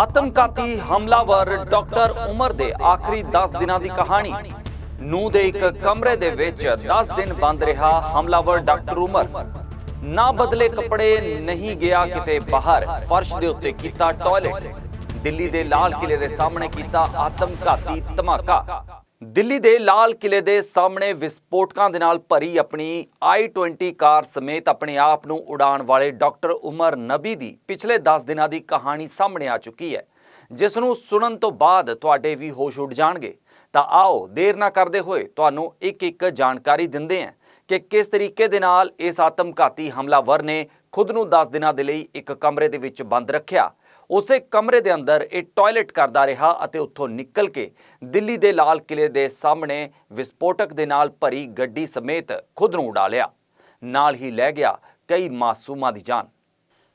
ਆਤਮਘਾਤੀ ਹਮਲਾਵਰ ਡਾਕਟਰ ਉਮਰ ਦੇ ਆਖਰੀ 10 ਦਿਨਾਂ ਦੀ ਕਹਾਣੀ। ਨੂੰ ਦੇ ਇੱਕ ਕਮਰੇ ਦੇ ਵਿੱਚ 10 ਦਿਨ ਬੰਦ ਰਿਹਾ ਹਮਲਾਵਰ ਡਾਕਟਰ ਉਮਰ। ਨਾ ਬਦਲੇ ਕੱਪੜੇ, ਨਹੀਂ ਗਿਆ ਕਿਤੇ ਬਾਹਰ। ਫਰਸ਼ ਦੇ ਉੱਤੇ ਕੀਤਾ ਟਾਇਲਟ। ਦਿੱਲੀ ਦੇ ਲਾਲ ਕਿਲੇ ਦੇ ਸਾਹਮਣੇ ਕੀਤਾ ਆਤਮਘਾਤੀ ਧਮਾਕਾ। ਦਿੱਲੀ ਦੇ ਲਾਲ ਕਿਲੇ ਦੇ ਸਾਹਮਣੇ ਵਿਸਫੋਟਕਾਂ ਦੇ ਨਾਲ ਭਰੀ ਆਪਣੀ i20 ਕਾਰ ਸਮੇਤ ਆਪਣੇ ਆਪ ਨੂੰ ਉਡਾਣ ਵਾਲੇ ਡਾਕਟਰ ਉਮਰ ਨਬੀ ਦੀ ਪਿਛਲੇ 10 ਦਿਨਾਂ ਦੀ ਕਹਾਣੀ ਸਾਹਮਣੇ ਆ ਚੁੱਕੀ ਹੈ। ਜਿਸ ਨੂੰ ਸੁਣਨ ਤੋਂ ਬਾਅਦ ਤੁਹਾਡੇ ਵੀ ਹੋਸ਼ ਉੱਡ ਜਾਣਗੇ। ਤਾਂ ਆਓ ਦੇਰ ਨਾ ਕਰਦੇ ਹੋਏ ਤੁਹਾਨੂੰ ਇੱਕ ਇੱਕ ਜਾਣਕਾਰੀ ਦਿੰਦੇ ਹਾਂ ਕਿ ਕਿਸ ਤਰੀਕੇ ਦੇ ਨਾਲ ਇਸ ਆਤਮਘਾਤੀ ਹਮਲਾਵਰ ਨੇ ਖੁਦ ਨੂੰ 10 ਦਿਨਾਂ ਦੇ ਲਈ ਇੱਕ ਕਮਰੇ ਦੇ ਵਿੱਚ ਬੰਦ ਰੱਖਿਆ ਉਸੇ ਕਮਰੇ ਦੇ ਅੰਦਰ ਇਹ ਟਾਇਲਟ ਕਰਦਾ ਰਿਹਾ ਅਤੇ ਉੱਥੋਂ ਨਿਕਲ ਕੇ ਦਿੱਲੀ ਦੇ ਲਾਲ ਕਿਲੇ ਦੇ ਸਾਹਮਣੇ ਵਿਸਫੋਟਕ ਦੇ ਨਾਲ ਭਰੀ ਗੱਡੀ ਸਮੇਤ ਖੁਦ ਨੂੰ ਉਡਾ ਲਿਆ। ਨਾਲ ਹੀ ਲੈ ਗਿਆ ਕਈ ਮਾਸੂਮਾਂ ਦੀ ਜਾਨ।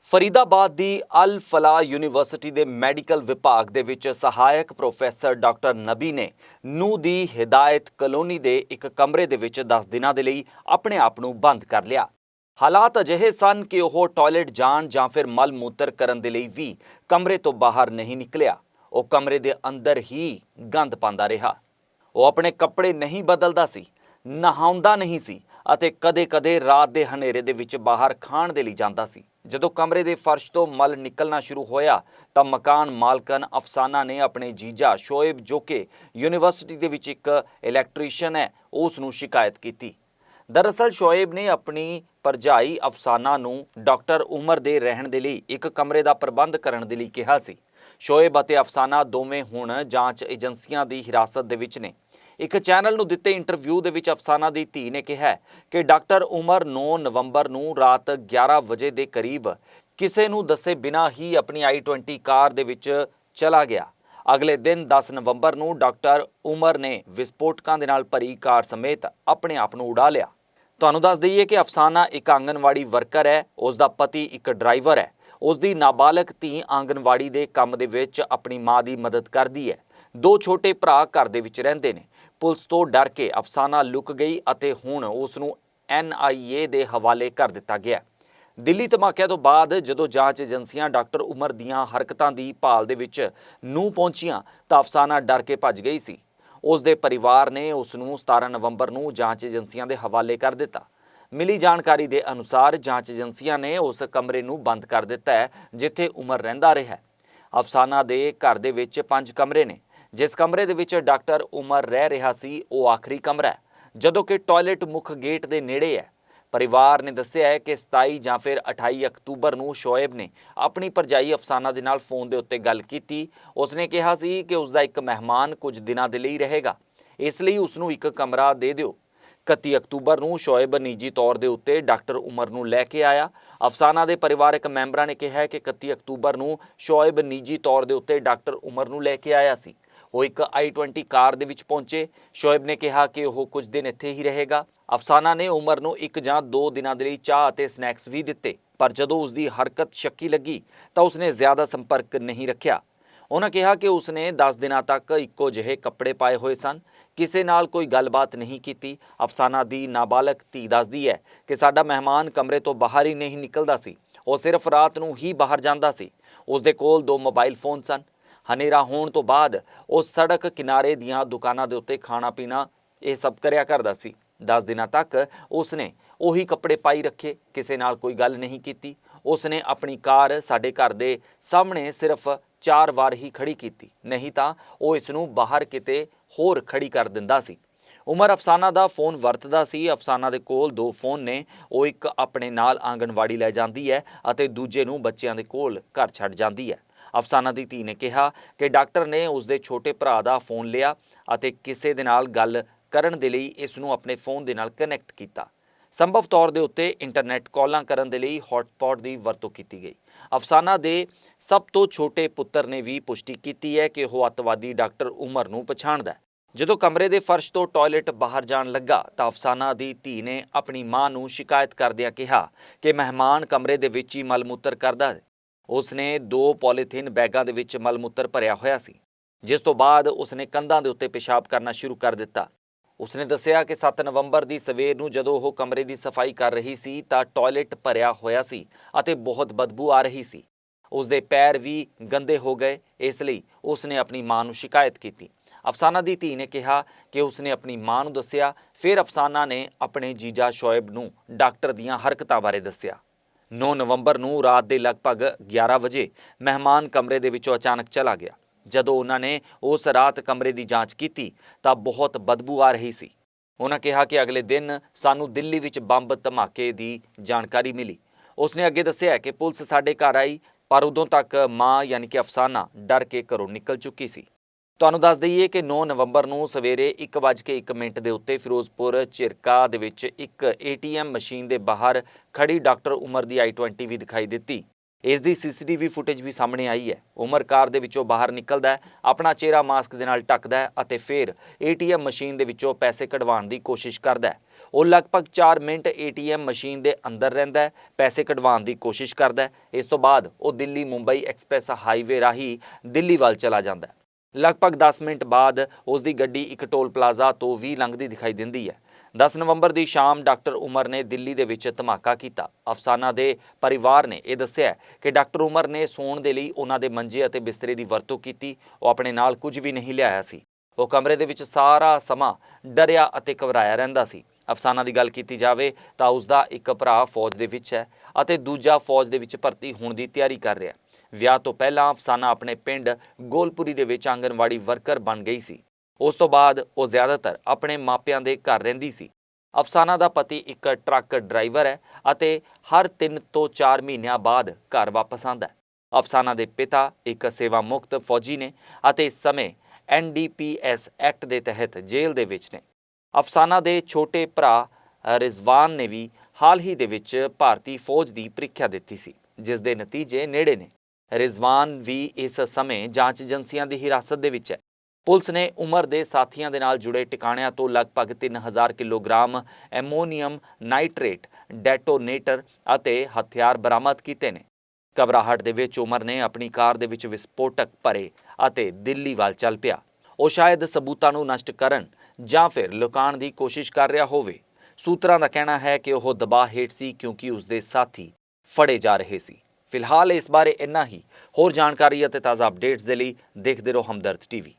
ਫਰੀਦਾਬਾਦ ਦੀ ਅਲ ਫਲਾ ਯੂਨੀਵਰਸਿਟੀ ਦੇ ਮੈਡੀਕਲ ਵਿਭਾਗ ਦੇ ਵਿੱਚ ਸਹਾਇਕ ਪ੍ਰੋਫੈਸਰ ਡਾਕਟਰ ਨਬੀ ਨੇ ਨੂੰ ਦੀ ਹਿਦਾਇਤ ਕਲੋਨੀ ਦੇ ਇੱਕ ਕਮਰੇ ਦੇ ਵਿੱਚ 10 ਦਿਨਾਂ ਦੇ ਲਈ ਆਪਣੇ ਆਪ ਨੂੰ ਬੰਦ ਕਰ ਲਿਆ। ਹਾਲਾਤ ਅਜਿਹੇ ਸਨ ਕਿ ਉਹ ਟਾਇਲਟ ਜਾਣ ਜਾਂ ਫਿਰ ਮਲ ਮੂਤਰ ਕਰਨ ਦੇ ਲਈ ਵੀ ਕਮਰੇ ਤੋਂ ਬਾਹਰ ਨਹੀਂ ਨਿਕਲਿਆ। ਉਹ ਕਮਰੇ ਦੇ ਅੰਦਰ ਹੀ ਗੰਦ ਪਾਉਂਦਾ ਰਿਹਾ। ਉਹ ਆਪਣੇ ਕੱਪੜੇ ਨਹੀਂ ਬਦਲਦਾ ਸੀ, ਨਹਾਉਂਦਾ ਨਹੀਂ ਸੀ ਅਤੇ ਕਦੇ-ਕਦੇ ਰਾਤ ਦੇ ਹਨੇਰੇ ਦੇ ਵਿੱਚ ਬਾਹਰ ਖਾਣ ਦੇ ਲਈ ਜਾਂਦਾ ਸੀ। ਜਦੋਂ ਕਮਰੇ ਦੇ ਫਰਸ਼ ਤੋਂ ਮਲ ਨਿਕਲਣਾ ਸ਼ੁਰੂ ਹੋਇਆ ਤਾਂ ਮਕਾਨ ਮਾਲਕਨ ਅਫਸਾਨਾ ਨੇ ਆਪਣੇ ਜੀਜਾ ਸ਼ੋਏਬ ਜੋ ਕਿ ਯੂਨੀਵਰਸਿਟੀ ਦੇ ਵਿੱਚ ਇੱਕ ਇਲੈਕਟ੍ਰੀਸ਼ੀਅਨ ਹੈ, ਉਸ ਨੂੰ ਸ਼ਿਕਾਇਤ ਕੀਤੀ। ਦਰਅਸਲ ਸ਼ੋਏਬ ਨੇ ਆਪਣੀ ਪਰਜਾਈ ਅਫਸਾਨਾ ਨੂੰ ਡਾਕਟਰ ਉਮਰ ਦੇ ਰਹਿਣ ਦੇ ਲਈ ਇੱਕ ਕਮਰੇ ਦਾ ਪ੍ਰਬੰਧ ਕਰਨ ਦੇ ਲਈ ਕਿਹਾ ਸੀ। ਸ਼ੋਏਬ ਅਤੇ ਅਫਸਾਨਾ ਦੋਵੇਂ ਹੁਣ ਜਾਂਚ ਏਜੰਸੀਆਂ ਦੀ ਹਿਰਾਸਤ ਦੇ ਵਿੱਚ ਨੇ। ਇੱਕ ਚੈਨਲ ਨੂੰ ਦਿੱਤੇ ਇੰਟਰਵਿਊ ਦੇ ਵਿੱਚ ਅਫਸਾਨਾ ਦੀ ਧੀ ਨੇ ਕਿਹਾ ਕਿ ਡਾਕਟਰ ਉਮਰ 9 ਨਵੰਬਰ ਨੂੰ ਰਾਤ 11 ਵਜੇ ਦੇ ਕਰੀਬ ਕਿਸੇ ਨੂੰ ਦੱਸੇ ਬਿਨਾਂ ਹੀ ਆਪਣੀ i20 ਕਾਰ ਦੇ ਵਿੱਚ ਚਲਾ ਗਿਆ। ਅਗਲੇ ਦਿਨ 10 ਨਵੰਬਰ ਨੂੰ ਡਾਕਟਰ ਉਮਰ ਨੇ ਵਿਸਫੋਟਕਾਂ ਦੇ ਨਾਲ ਭਰੀ ਕਾਰ ਸਮੇਤ ਆਪਣੇ ਆਪ ਨੂੰ ਉਡਾ ਲਿਆ। ਤੁਹਾਨੂੰ ਦੱਸ ਦਈਏ ਕਿ ਅਫਸਾਨਾ ਇੱਕ ਆਂਗਨਵਾੜੀ ਵਰਕਰ ਹੈ, ਉਸ ਦਾ ਪਤੀ ਇੱਕ ਡਰਾਈਵਰ ਹੈ। ਉਸ ਦੀ ਨਾਬਾਲਗ ਧੀ ਆਂਗਨਵਾੜੀ ਦੇ ਕੰਮ ਦੇ ਵਿੱਚ ਆਪਣੀ ਮਾਂ ਦੀ ਮਦਦ ਕਰਦੀ ਹੈ। ਦੋ ਛੋਟੇ ਭਰਾ ਘਰ ਦੇ ਵਿੱਚ ਰਹਿੰਦੇ ਨੇ। ਪੁਲਿਸ ਤੋਂ ਡਰ ਕੇ ਅਫਸਾਨਾ ਲੁਕ ਗਈ ਅਤੇ ਹੁਣ ਉਸ ਨੂੰ ਐਨਆਈਏ ਦੇ ਹਵਾਲੇ ਕਰ ਦਿੱਤਾ ਗਿਆ ਦਿੱਲੀ ਧਮਾਕਿਆਂ ਤੋਂ ਬਾਅਦ ਜਦੋਂ ਜਾਂਚ ਏਜੰਸੀਆਂ ਡਾਕਟਰ ਉਮਰ ਦੀਆਂ ਹਰਕਤਾਂ ਦੀ ਭਾਲ ਦੇ ਵਿੱਚ ਨੂੰ ਪਹੁੰਚੀਆਂ ਤਾਂ ਅਫਸਾਨਾ ਡਰ ਕੇ ਭੱਜ ਗਈ ਸੀ। ਉਸ ਦੇ ਪਰਿਵਾਰ ਨੇ ਉਸ ਨੂੰ 17 ਨਵੰਬਰ ਨੂੰ ਜਾਂਚ ਏਜੰਸੀਆਂ ਦੇ ਹਵਾਲੇ ਕਰ ਦਿੱਤਾ ਮਿਲੀ ਜਾਣਕਾਰੀ ਦੇ ਅਨੁਸਾਰ ਜਾਂਚ ਏਜੰਸੀਆਂ ਨੇ ਉਸ ਕਮਰੇ ਨੂੰ ਬੰਦ ਕਰ ਦਿੱਤਾ ਹੈ, ਜਿੱਥੇ ਉਮਰ ਰਹਿੰਦਾ ਰਿਹਾ ਹੈ। ਅਫਸਾਨਾ ਦੇ ਘਰ ਦੇ ਵਿੱਚ ਪੰਜ ਕਮਰੇ ਨੇ, ਜਿਸ ਕਮਰੇ ਦੇ ਵਿੱਚ ਡਾਕਟਰ ਉਮਰ ਰਹਿ ਰਿਹਾ ਸੀ, ਉਹ ਆਖਰੀ ਕਮਰਾ ਹੈ, ਜਦੋਂ ਕਿ ਟਾਇਲਟ ਮੁੱਖ ਗੇਟ ਦੇ ਨੇੜੇ ਹੈ ਪਰਿਵਾਰ ਨੇ ਦੱਸਿਆ ਹੈ ਕਿ 27 ਜਾਂ ਫਿਰ 28 ਅਕਤੂਬਰ ਨੂੰ ਸ਼ੋਏਬ ਨੇ ਆਪਣੀ ਪਰਜਾਈ ਅਫਸਾਨਾ ਦੇ ਨਾਲ ਫੋਨ ਦੇ ਉੱਤੇ ਗੱਲ ਕੀਤੀ। ਉਸਨੇ ਕਿਹਾ ਸੀ ਕਿ ਉਸ ਦਾ ਇੱਕ ਮਹਿਮਾਨ ਕੁਝ ਦਿਨਾਂ ਦੇ ਲਈ ਰਹੇਗਾ। ਇਸ ਲਈ ਉਸ ਨੂੰ ਇੱਕ ਕਮਰਾ ਦੇ ਦਿਓ। 31 ਅਕਤੂਬਰ ਨੂੰ ਸ਼ੋਏਬ ਨਿੱਜੀ ਤੌਰ ਦੇ ਉੱਤੇ ਡਾਕਟਰ ਉਮਰ ਨੂੰ ਲੈ ਕੇ ਆਇਆ। ਅਫਸਾਨਾ ਦੇ ਪਰਿਵਾਰਕ ਮੈਂਬਰਾਂ ਨੇ ਕਿਹਾ ਕਿ 31 ਅਕਤੂਬਰ ਨੂੰ ਸ਼ੋਏਬ ਨਿੱਜੀ ਤੌਰ ਦੇ ਉੱਤੇ ਡਾਕਟਰ ਉਮਰ ਨੂੰ ਲੈ ਕੇ ਆਇਆ ਸੀ। ਉਹ ਇੱਕ i20 ਕਾਰ ਦੇ ਵਿੱਚ ਪਹੁੰਚੇ। ਸ਼ੋਇਬ ਨੇ ਕਿਹਾ ਕਿ ਉਹ ਕੁਝ ਦਿਨ ਇੱਥੇ ਹੀ ਰਹੇਗਾ। ਅਫਸਾਨਾ ਨੇ ਉਮਰ ਨੂੰ ਇੱਕ ਜਾਂ ਦੋ ਦਿਨਾਂ ਦੇ ਲਈ ਚਾਹ ਅਤੇ ਸਨੈਕਸ ਵੀ ਦਿੱਤੇ, ਪਰ ਜਦੋਂ ਉਸ ਦੀ ਹਰਕਤ ਸ਼ੱਕੀ ਲੱਗੀ, ਤਾਂ ਉਸਨੇ ਜ਼ਿਆਦਾ ਸੰਪਰਕ ਨਹੀਂ ਰੱਖਿਆ। ਉਹਨਾਂ ਕਿਹਾ ਕਿ ਉਸਨੇ 10 ਦਿਨਾਂ ਤੱਕ ਇੱਕੋ ਜਿਹੇ ਕੱਪੜੇ ਪਾਏ ਹੋਏ ਸਨ। ਕਿਸੇ ਨਾਲ ਕੋਈ ਗੱਲਬਾਤ ਨਹੀਂ ਕੀਤੀ। ਅਫਸਾਨਾ ਦੀ ਨਾਬਾਲਗ ਧੀ ਦੱਸਦੀ ਹੈ ਕਿ ਸਾਡਾ ਮਹਿਮਾਨ ਕਮਰੇ ਤੋਂ ਬਾਹਰ ਹੀ ਨਹੀਂ ਨਿਕਲਦਾ ਸੀ। ਉਹ ਸਿਰਫ ਰਾਤ ਨੂੰ ਹੀ ਬਾਹਰ ਜਾਂਦਾ ਸੀ। ਉਸ ਦੇ ਕੋਲ ਦੋ ਮੋਬਾਈਲ ਫੋਨ ਸਨ। ਹਨੇਰਾ ਹੋਣ ਤੋਂ ਬਾਅਦ ਉਹ ਸੜਕ ਕਿਨਾਰੇ ਦੀਆਂ ਦੁਕਾਨਾਂ ਦੇ ਉੱਤੇ ਖਾਣਾ ਪੀਣਾ ਇਹ ਸਭ ਕਰਿਆ ਕਰਦਾ ਸੀ। 10 ਦਿਨਾਂ ਤੱਕ ਉਸਨੇ ਉਹੀ ਕੱਪੜੇ ਪਾਈ ਰੱਖੇ, ਕਿਸੇ ਨਾਲ ਕੋਈ ਗੱਲ ਨਹੀਂ ਕੀਤੀ। ਉਸਨੇ ਆਪਣੀ ਕਾਰ ਸਾਡੇ ਘਰ ਦੇ ਸਾਹਮਣੇ ਸਿਰਫ ਚਾਰ ਵਾਰ ਹੀ ਖੜੀ ਕੀਤੀ, ਨਹੀਂ ਤਾਂ ਉਹ ਇਸ ਨੂੰ ਬਾਹਰ ਕਿਤੇ ਹੋਰ ਖੜੀ ਕਰ ਦਿੰਦਾ ਸੀ। ਉਮਰ ਅਫਸਾਨਾ ਦਾ ਫੋਨ ਵਰਤਦਾ ਸੀ, ਅਫਸਾਨਾ ਦੇ ਕੋਲ ਦੋ ਫੋਨ ਨੇ, ਉਹ ਇੱਕ ਆਪਣੇ ਨਾਲ ਆਂਗਣਵਾੜੀ ਲੈ ਜਾਂਦੀ ਹੈ ਅਤੇ ਦੂਜੇ ਨੂੰ ਬੱਚਿਆਂ ਦੇ ਕੋਲ ਘਰ ਛੱਡ ਜਾਂਦੀ ਹੈ। ਅਫਸਾਨਾ ਦੀ ਧੀ ਨੇ ਕਿਹਾ ਕਿ ਡਾਕਟਰ ਨੇ ਉਸ ਦੇ ਛੋਟੇ ਭਰਾ ਦਾ ਫੋਨ ਲਿਆ ਅਤੇ ਕਿਸੇ ਦੇ ਨਾਲ ਗੱਲ ਕਰਨ ਦੇ ਲਈ ਇਸ ਨੂੰ ਆਪਣੇ ਫੋਨ ਦੇ ਨਾਲ ਕਨੈਕਟ ਕੀਤਾ। ਸੰਭਵ ਤੌਰ ਦੇ ਉੱਤੇ ਇੰਟਰਨੈਟ ਕਾਲਾਂ ਕਰਨ ਦੇ ਲਈ ਹੌਟਸਪੌਟ ਦੀ ਵਰਤੋਂ ਕੀਤੀ ਗਈ। ਅਫਸਾਨਾ ਦੇ ਸਭ ਤੋਂ ਛੋਟੇ ਪੁੱਤਰ ਨੇ ਵੀ ਪੁਸ਼ਟੀ ਕੀਤੀ ਹੈ ਕਿ ਉਹ ਅੱਤਵਾਦੀ ਡਾਕਟਰ ਉਮਰ ਨੂੰ ਪਛਾਣਦਾ ਹੈ। ਜਦੋਂ ਕਮਰੇ ਦੇ ਫਰਸ਼ ਤੋਂ ਟਾਇਲਟ ਬਾਹਰ ਜਾਣ ਲੱਗਾ ਤਾਂ ਅਫਸਾਨਾ ਦੀ ਧੀ ਨੇ ਆਪਣੀ ਮਾਂ ਨੂੰ ਸ਼ਿਕਾਇਤ ਕਰਦਿਆਂ ਕਿਹਾ ਕਿ ਮਹਿਮਾਨ ਕਮਰੇ ਦੇ ਵਿੱਚ ਹੀ ਮਲਮੂਤਰ ਕਰਦਾ ਹੈ। ਉਸ ਨੇ ਦੋ ਪੋਲੀਥੀਨ ਬੈਗਾਂ ਦੇ ਵਿੱਚ ਮਲਮੂਤਰ ਭਰਿਆ ਹੋਇਆ ਸੀ, ਜਿਸ ਤੋਂ ਬਾਅਦ ਉਸਨੇ ਕੰਧਾਂ ਦੇ ਉੱਤੇ ਪਿਸ਼ਾਬ ਕਰਨਾ ਸ਼ੁਰੂ ਕਰ ਦਿੱਤਾ। ਉਸਨੇ ਦੱਸਿਆ ਕਿ 7 ਨਵੰਬਰ ਦੀ ਸਵੇਰ ਨੂੰ ਜਦੋਂ ਉਹ ਕਮਰੇ ਦੀ ਸਫ਼ਾਈ ਕਰ ਰਹੀ ਸੀ ਤਾਂ ਟਾਇਲਟ ਭਰਿਆ ਹੋਇਆ ਸੀ ਅਤੇ ਬਹੁਤ ਬਦਬੂ ਆ ਰਹੀ ਸੀ। ਉਸ ਦੇ ਪੈਰ ਵੀ ਗੰਦੇ ਹੋ ਗਏ, ਇਸ ਲਈ ਉਸ ਨੇ ਆਪਣੀ ਮਾਂ ਨੂੰ ਸ਼ਿਕਾਇਤ ਕੀਤੀ। ਅਫਸਾਨਾ ਦੀ ਧੀ ਨੇ ਕਿਹਾ ਕਿ ਉਸ ਨੇ ਆਪਣੀ ਮਾਂ ਨੂੰ ਦੱਸਿਆ, ਫਿਰ ਅਫਸਾਨਾ ਨੇ ਆਪਣੇ ਜੀਜਾ ਸ਼ੋਇਬ ਨੂੰ ਡਾਕਟਰ ਦੀਆਂ ਹਰਕਤਾਂ ਬਾਰੇ ਦੱਸਿਆ। 9 ਨਵੰਬਰ ਨੂੰ ਰਾਤ ਦੇ ਲਗਭਗ 11 ਵਜੇ ਮਹਿਮਾਨ ਕਮਰੇ ਦੇ ਵਿੱਚੋਂ ਅਚਾਨਕ ਚਲਾ ਗਿਆ। ਜਦੋਂ ਉਹਨਾਂ ਨੇ ਉਸ ਰਾਤ ਕਮਰੇ ਦੀ ਜਾਂਚ ਕੀਤੀ, ਤਾਂ ਬਹੁਤ ਬਦਬੂ ਆ ਰਹੀ ਸੀ। ਉਹਨਾਂ ਕਿਹਾ ਕਿ ਅਗਲੇ ਦਿਨ ਸਾਨੂੰ ਦਿੱਲੀ ਵਿੱਚ ਬੰਬ ਧਮਾਕੇ ਦੀ ਜਾਣਕਾਰੀ ਮਿਲੀ। ਉਸਨੇ ਅੱਗੇ ਦੱਸਿਆ ਕਿ ਪੁਲਿਸ ਸਾਡੇ ਘਰ ਆਈ, ਪਰ ਉਦੋਂ ਤੱਕ ਮਾਂ ਯਾਨੀ ਕਿ ਅਫਸਾਨਾ ਡਰ ਕੇ ਘਰੋਂ ਨਿਕਲ ਚੁੱਕੀ ਸੀ। ਤੁਹਾਨੂੰ ਦੱਸ ਦਈਏ ਕਿ 9 ਨਵੰਬਰ ਨੂੰ ਸਵੇਰੇ 1:01 ਮਿੰਟ ਦੇ ਉੱਤੇ ਫਿਰੋਜ਼ਪੁਰ ਝਿਰਕਾ ਦੇ ਵਿੱਚ ਇੱਕ ਏਟੀਐਮ ਮਸ਼ੀਨ ਦੇ ਬਾਹਰ ਖੜੀ ਡਾਕਟਰ ਉਮਰ ਦੀ i20 ਵੀ ਦਿਖਾਈ ਦਿੱਤੀ। ਇਸ ਦੀ ਸੀਸੀਟੀਵੀ ਫੁਟੇਜ ਵੀ ਸਾਹਮਣੇ ਆਈ ਹੈ। ਉਮਰ ਕਾਰ ਦੇ ਵਿੱਚੋਂ ਬਾਹਰ ਨਿਕਲਦਾ ਹੈ, ਆਪਣਾ ਚਿਹਰਾ ਮਾਸਕ ਦੇ ਨਾਲ ਢੱਕਦਾ ਹੈ ਅਤੇ ਫਿਰ ਏਟੀਐਮ ਮਸ਼ੀਨ ਦੇ ਵਿੱਚੋਂ ਪੈਸੇ ਕਢਵਾਉਣ ਦੀ ਕੋਸ਼ਿਸ਼ ਕਰਦਾ ਹੈ। ਉਹ ਲਗਭਗ 4 ਮਿੰਟ ਏਟੀਐਮ ਮਸ਼ੀਨ ਦੇ ਅੰਦਰ ਰਹਿੰਦਾ ਹੈ, ਪੈਸੇ ਕਢਵਾਉਣ ਦੀ ਕੋਸ਼ਿਸ਼ ਕਰਦਾ ਹੈ। ਇਸ ਤੋਂ ਬਾਅਦ ਉਹ ਦਿੱਲੀ ਮੁੰਬਈ ਐਕਸਪ੍ਰੈਸ ਹਾਈਵੇ ਰਾਹੀਂ ਦਿੱਲੀ ਵੱਲ ਚਲਾ ਜਾਂਦਾ ਹੈ। ਲਗਭਗ 10 ਮਿੰਟ ਬਾਅਦ ਉਸ ਦੀ ਗੱਡੀ ਇੱਕ ਟੋਲ ਪਲਾਜ਼ਾ ਤੋਂ ਵੀ ਲੰਘਦੀ ਦਿਖਾਈ ਦਿੰਦੀ ਹੈ। 10 ਨਵੰਬਰ ਦੀ ਸ਼ਾਮ ਡਾਕਟਰ ਉਮਰ ਨੇ ਦਿੱਲੀ ਦੇ ਵਿੱਚ ਧਮਾਕਾ ਕੀਤਾ। ਅਫਸਾਨਾ ਦੇ ਪਰਿਵਾਰ ਨੇ ਇਹ ਦੱਸਿਆ ਕਿ ਡਾਕਟਰ ਉਮਰ ਨੇ ਸੌਣ ਦੇ ਲਈ ਉਹਨਾਂ ਦੇ ਮੰਜੇ ਅਤੇ ਬਿਸਤਰੇ ਦੀ ਵਰਤੋਂ ਕੀਤੀ। ਉਹ ਆਪਣੇ ਨਾਲ ਕੁਝ ਵੀ ਨਹੀਂ ਲਿਆਇਆ ਸੀ। ਉਹ ਕਮਰੇ ਦੇ ਵਿੱਚ ਸਾਰਾ ਸਮਾਂ ਡਰਿਆ ਅਤੇ ਘਬਰਾਇਆ ਰਹਿੰਦਾ ਸੀ। ਅਫਸਾਨਾ ਦੀ ਗੱਲ ਕੀਤੀ ਜਾਵੇ ਤਾਂ ਉਸ ਦਾ ਇੱਕ ਭਰਾ ਫੌਜ ਦੇ ਵਿੱਚ ਹੈ ਅਤੇ ਦੂਜਾ ਫੌਜ ਦੇ ਵਿੱਚ ਭਰਤੀ ਹੋਣ ਦੀ ਤਿਆਰੀ ਕਰ ਰਿਹਾ ਵਿਆਹ ਤੋਂ ਪਹਿਲਾਂ ਅਫਸਾਨਾ ਆਪਣੇ ਪਿੰਡ ਗੋਲਪੁਰੀ ਦੇ ਵਿੱਚ ਆਂਗਨਵਾੜੀ ਵਰਕਰ ਬਣ ਗਈ ਸੀ। ਉਸ ਤੋਂ ਬਾਅਦ ਉਹ ਜ਼ਿਆਦਾਤਰ ਆਪਣੇ ਮਾਪਿਆਂ ਦੇ ਘਰ ਰਹਿੰਦੀ ਸੀ। ਅਫਸਾਨਾ ਦਾ ਪਤੀ ਇੱਕ ਟਰੱਕ ਡਰਾਈਵਰ ਹੈ ਅਤੇ ਹਰ 3 ਤੋਂ 4 ਮਹੀਨਿਆਂ ਬਾਅਦ ਘਰ ਵਾਪਸ ਆਉਂਦਾ ਹੈ। ਅਫਸਾਨਾ ਦੇ ਪਿਤਾ ਇੱਕ ਸੇਵਾ ਮੁਕਤ ਫੌਜੀ ਨੇ ਅਤੇ ਇਸ ਸਮੇਂ ਐਨਡੀਪੀਐਸ ਐਕਟ ਦੇ ਤਹਿਤ ਜੇਲ੍ਹ ਦੇ ਵਿੱਚ ਨੇ। ਅਫਸਾਨਾ ਦੇ ਛੋਟੇ ਭਰਾ ਰਿਜ਼ਵਾਨ ਨੇ ਵੀ ਹਾਲ ਹੀ ਦੇ ਵਿੱਚ ਭਾਰਤੀ ਫੌਜ ਦੀ ਪ੍ਰੀਖਿਆ ਦਿੱਤੀ ਸੀ, ਜਿਸ ਦੇ ਨਤੀਜੇ ਨੇੜੇ ਨੇ। ਰਿਜ਼ਵਾਨ ਵੀ ਇਸ ਸਮੇਂ ਜਾਂਚ ਏਜੰਸੀਆਂ ਦੀ ਹਿਰਾਸਤ ਦੇ ਵਿੱਚ ਹੈ। ਪੁਲਿਸ ਨੇ ਉਮਰ ਦੇ ਸਾਥੀਆਂ ਦੇ ਨਾਲ ਜੁੜੇ ਟਿਕਾਣਿਆਂ ਤੋਂ ਲਗਭਗ 3000 ਕਿਲੋਗ੍ਰਾਮ ਐਮੋਨੀਅਮ ਨਾਈਟ੍ਰੇਟ, ਡੈਟੋਨੇਟਰ ਅਤੇ ਹਥਿਆਰ ਬਰਾਮਦ ਕੀਤੇ ਨੇ। ਘਬਰਾਹਟ ਦੇ ਵਿੱਚ ਉਮਰ ਨੇ ਆਪਣੀ ਕਾਰ ਦੇ ਵਿੱਚ ਵਿਸਫੋਟਕ ਭਰੇ ਅਤੇ ਦਿੱਲੀ ਵੱਲ ਚੱਲ ਪਿਆ। ਉਹ ਸ਼ਾਇਦ ਸਬੂਤਾਂ ਨੂੰ ਨਸ਼ਟ ਕਰਨ ਜਾਂ ਫਿਰ ਲੁਕਾਉਣ ਦੀ ਕੋਸ਼ਿਸ਼ ਕਰ ਰਿਹਾ ਹੋਵੇ। ਸੂਤਰਾਂ ਦਾ ਕਹਿਣਾ ਹੈ ਕਿ ਉਹ ਦਬਾਅ ਹੇਠ ਸੀ ਕਿਉਂਕਿ ਉਸ ਦੇ ਸਾਥੀ ਫੜੇ ਜਾ ਰਹੇ ਸੀ। ਫਿਲਹਾਲ ਇਸ ਬਾਰੇ ਇੰਨਾ ਹੀ। ਹੋਰ ਜਾਣਕਾਰੀ ਅਤੇ ਤਾਜ਼ਾ ਅਪਡੇਟਸ ਦੇ ਲਈ ਦੇਖਦੇ ਰਹੋ ਹਮਦਰਦ ਟੀਵੀ।